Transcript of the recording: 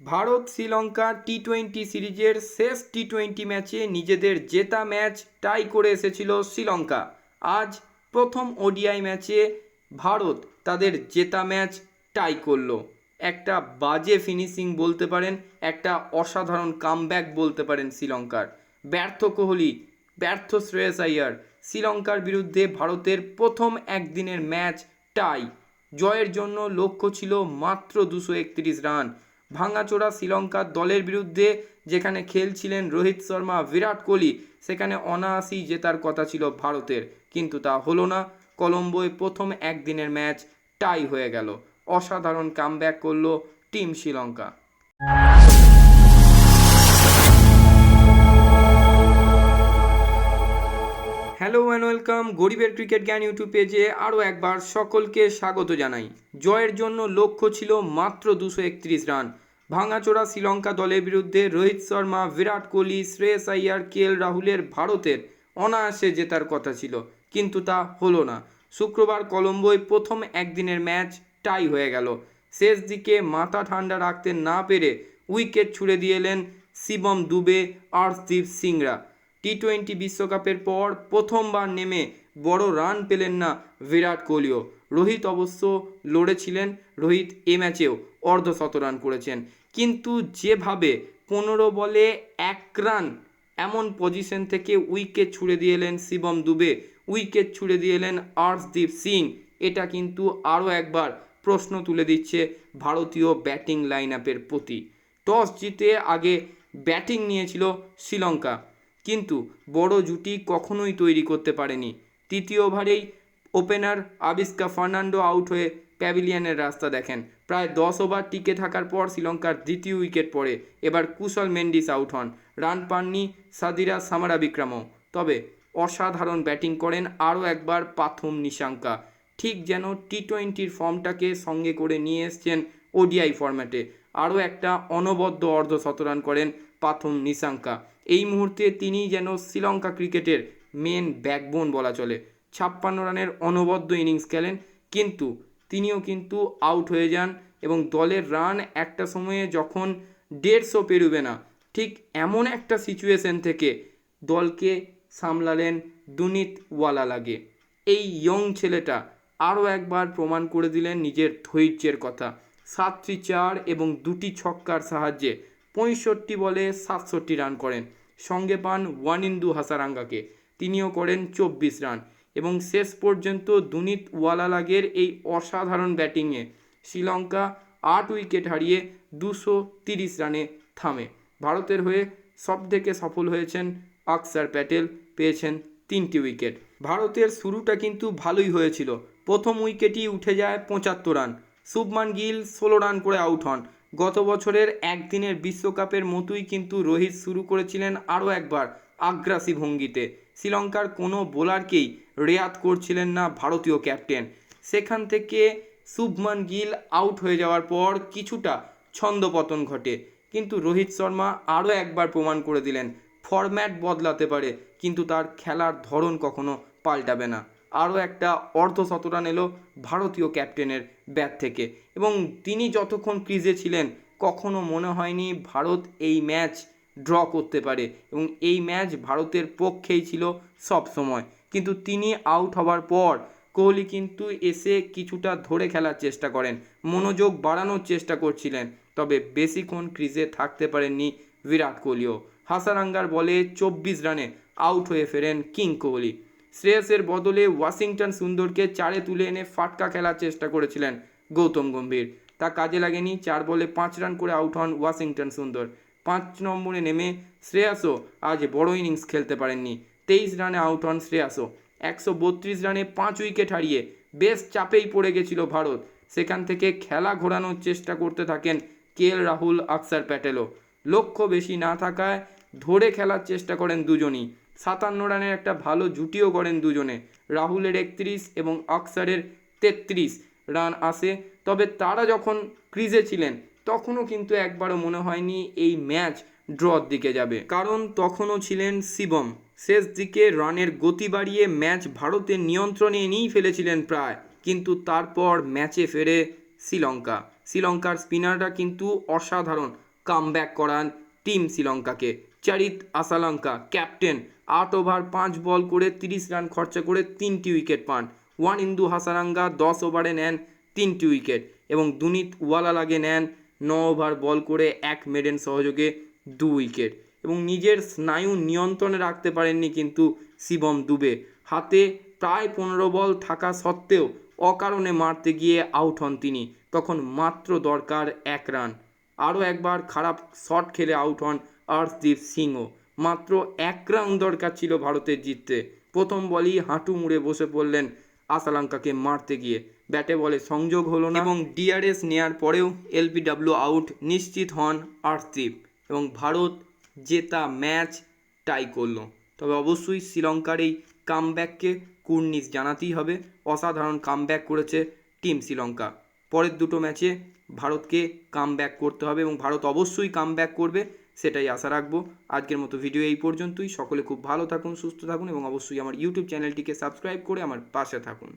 Bharat Sri Lanka T twenty সিরিজের শেষ T twenty ম্যাচে নিজেদের জেতা ম্যাচ টাই করে এসেছিল শ্রীলঙ্কা। আজ প্রথম ওডিআই ম্যাচে ভারত তাদের জেতা ম্যাচ টাই করল। একটা বাজে ফিনিশিং বলতে পারেন, একটা অসাধারণ কামব্যাক বলতে পারেন শ্রীলঙ্কার। ব্যর্থ কোহলি, ব্যর্থ শ্রেয়স আইয়ার শ্রীলঙ্কার বিরুদ্ধে ভারতের প্রথম একদিনের ম্যাচ টাই। জয়ের জন্য লক্ষ্য ছিল মাত্র দুশো একত্রিশ রান। ভাঙাচোরা শ্রীলঙ্কার দলের বিরুদ্ধে যেখানে খেলছিলেন রোহিত শর্মা, বিরাট কোহলি, সেখানে অনায়াসেই জেতার কথা ছিল ভারতের। কিন্তু তা হলো না। কলম্বোয় প্রথম একদিনের ম্যাচ টাই হয়ে গেল। অসাধারণ কামব্যাক করল টিম শ্রীলঙ্কা। ওয়েলকাম গরিবের ক্রিকেট জ্ঞান ইউটিউব পেজে আরও একবার সকলকে স্বাগত জানাই। জয়ের জন্য লক্ষ্য ছিল মাত্র দুশো একত্রিশ রান। ভাঙাচোরা শ্রীলঙ্কা দলের বিরুদ্ধে রোহিত শর্মা, বিরাট কোহলি, শ্রেয়স আইয়ার কে এল রাহুলের ভারতের অনায়াসে জেতার কথা ছিল, কিন্তু তা হলো না। শুক্রবার কলম্বোয় প্রথম একদিনের ম্যাচ টাই হয়ে গেল। শেষ দিকে মাথা ঠান্ডা রাখতে না পেরে উইকেট ছুড়ে দিয়ে এলেন শিবম দুবে, আর্শদীপ সিংরা। টি টোয়েন্টি বিশ্বকাপের পর প্রথমবার নেমে বড় রান পেলেন না বিরাট কোহলিও। রোহিত অবশ্য লড়েছিলেন, রোহিত এ ম্যাচেও অর্ধশত রান করেছেন। কিন্তু যেভাবে পনেরো বলে এক রান এমন পজিশন থেকে উইকেট ছুড়ে দিয়েলেন শিবম দুবে, উইকেট ছুড়ে দিয়েলেন আর্শদীপ সিং, এটা কিন্তু আরও একবার প্রশ্ন তুলে দিচ্ছে ভারতীয় ব্যাটিং লাইন আপের প্রতি। টস জিতে আগে ব্যাটিং নিয়েছিল শ্রীলঙ্কা। কিন্তু বড় জুটি কখনোই তৈরি করতে পারেনি। তৃতীয় ওভারেই ওপেনার আবিস্কা ফার্নান্ডো আউট হয়ে প্যাভিলিয়নের রাস্তা দেখেন। প্রায় দশ ওভার টিকে থাকার পর শ্রীলঙ্কার দ্বিতীয় উইকেট পড়ে। এবার কুশল মেন্ডিস আউট হন। রান পাননি সাদিরা সামারা বিক্রমও তবে অসাধারণ ব্যাটিং করেন আরও একবার পাথম নিশাঙ্কা। ঠিক যেন টি টোয়েন্টির ফর্মটাকে সঙ্গে করে নিয়ে এসছেন ওডিআই ফরম্যাটে। আরও একটা অনবদ্য অর্ধ শতরান করেন পাথম নিশাঙ্কা। এই মুহূর্তে তিনি যেন শ্রীলঙ্কা ক্রিকেটের মেন ব্যাকবোন বলা চলে। ছাপ্পান্ন রানের অনবদ্য ইনিংস খেলেন, কিন্তু তিনিও কিন্তু আউট হয়ে যান এবং দলের রান একটা সময়ে যখন দেড়শো পেরোবে না, ঠিক এমন একটা সিচুয়েশন থেকে দলকে সামলালেন দুনিত ওয়ালা লাগে। এই ইয়ং ছেলেটা আরও একবার প্রমাণ করে দিলেন নিজের ধৈর্যের কথা। সাতটি চার এবং দুটি ছক্কার সাহায্যে পঁয়ষট্টি বলে সাতষট্টি রান করেন। সঙ্গে পান ওয়ানিন্দু হাসারাঙ্গাকে। তিনিও করেন চব্বিশ রান এবং শেষ পর্যন্ত দুনিত ওয়ালালাগের এই অসাধারণ ব্যাটিংয়ে শ্রীলঙ্কা আট উইকেট হারিয়ে দুশো তিরিশ রানে থামে। ভারতের হয়ে সবথেকে সফল হয়েছেন আকসার প্যাটেল, পেয়েছেন তিনটি উইকেট। ভারতের শুরুটা কিন্তু ভালোই হয়েছিল। প্রথম উইকেটই উঠে যায় পঁচাত্তর রান। শুভমান গিল ষোলো রান করে আউট হন। গত বছরের একদিনের বিশ্বকাপের মতোই কিন্তু রোহিত শুরু করেছিলেন আরও একবার আগ্রাসী ভঙ্গিতে। শ্রীলঙ্কার কোনো বোলারকেই রেয়াত করছিলেন না ভারতীয় ক্যাপ্টেন। সেখান থেকে শুভমান গিল আউট হয়ে যাওয়ার পর কিছুটা ছন্দপতন ঘটে। কিন্তু রোহিত শর্মা আরও একবার প্রমাণ করে দিলেন, ফরম্যাট বদলাতে পারে, কিন্তু তার খেলার ধরন কখনো পাল্টাবে না। আরও একটা অর্ধ শতরান এলো ভারতীয় ক্যাপ্টেনের ব্যাট থেকে। এবং তিনি যতক্ষণ ক্রিজে ছিলেন, কখনো মনে হয়নি ভারত এই ম্যাচ ড্র করতে পারে। এবং এই ম্যাচ ভারতের পক্ষেই ছিল সব সময়। কিন্তু তিনি আউট হওয়ার পর কোহলি কিন্তু এসে কিছুটা ধরে খেলার চেষ্টা করেন, মনোযোগ বাড়ানোর চেষ্টা করছিলেন। তবে বেশিক্ষণ ক্রিজে থাকতে পারেননি বিরাট কোহলিও। হাসারাঙ্গার বলে চব্বিশ রানে আউট হয়ে ফেরেন কিং কোহলি। শ্রেয়সের বদলে ওয়াশিংটন সুন্দরকে চারে তুলে এনে ফাটকা খেলার চেষ্টা করেছিলেন গৌতম গম্ভীর। তা কাজে লাগেনি, চার বলে পাঁচ রান করে আউট হন ওয়াশিংটন সুন্দর। পাঁচ নম্বরে নেমে শ্রেয়াসও আজ বড় ইনিংস খেলতে পারেননি। তেইশ রানে আউট হন শ্রেয়াসও। একশো বত্রিশ রানে পাঁচ উইকেট হারিয়ে বেশ চাপেই পড়ে গেছিল ভারত। সেখান থেকে খেলা ঘোরানোর চেষ্টা করতে থাকেন কে এল রাহুল আকসার প্যাটেলও। লক্ষ্য বেশি না থাকায় ধরে খেলার চেষ্টা করেন দুজনই। সাতান্ন রানের একটা ভালো জুটিও করেন দুজনে। রাহুলের একত্রিশ এবং অক্সারের তেত্রিশ রান আসে। তবে তারা যখন ক্রিজে ছিলেন, তখনও কিন্তু একবারও মনে হয়নি এই ম্যাচ ড্রর দিকে যাবে। কারণ তখনও ছিলেন শিবম। শেষ দিকে রানের গতি বাড়িয়ে ম্যাচ ভারতের নিয়ন্ত্রণে নিয়েই ফেলেছিলেন প্রায়। কিন্তু তারপর ম্যাচে ফেরে শ্রীলঙ্কা। শ্রীলঙ্কার স্পিনাররা কিন্তু অসাধারণ কামব্যাক করান টিম শ্রীলঙ্কাকে। চারিত আসালঙ্কা, ক্যাপ্টেন আট ওভার, পাঁচ বল করে তিরিশ রান খরচা করে তিনটি উইকেট পান। ওয়ান ইন্দু হাসারাঙ্গা দশ ওভারে নেন তিনটি উইকেট এবং দুনিত ওয়ালালাগে নেন ন ওভার বল করে এক মেডেন সহযোগে দু উইকেট এবং নিজের স্নায়ু নিয়ন্ত্রণে রাখতে পারেননি কিন্তু শিবম দুবে। হাতে প্রায় পনেরো বল থাকা সত্ত্বেও অকারণে মারতে গিয়ে আউট হন তিনি। তখন মাত্র দরকার এক রান। আরও একবার খারাপ শট খেলে আউট হন অর্শদীপ সিংও। মাত্র এক রান দরকার ছিল ভারতের জিততে। প্রথম বলই হাঁটু মুড়ে বসে পড়লেন আসালাঙ্কাকে মারতে গিয়ে। ব্যাটে বলে সংযোগ হলো না। এবং ডিআরএস নেয়ার পরেও এলবিডব্লিউ আউট নিশ্চিত হন আর্শদীপ এবং ভারত জেতা ম্যাচ টাই করল। তবে অবশ্যই শ্রীলঙ্কার এই কামব্যাককে কুর্নিশ জানাতেই হবে। অসাধারণ কামব্যাক করেছে টিম শ্রীলঙ্কা। পরের দুটো ম্যাচে ভারতকে কামব্যাক করতে হবে এবং ভারত অবশ্যই কামব্যাক করবে। সেটাই আশা রাখব। আজকের মতো ভিডিও এই পর্যন্তই। সকলে খুব ভালো থাকুন, সুস্থ থাকুন এবং অবশ্যই আমার ইউটিউব চ্যানেলটিকে সাবস্ক্রাইব করে আমার পাশে থাকুন।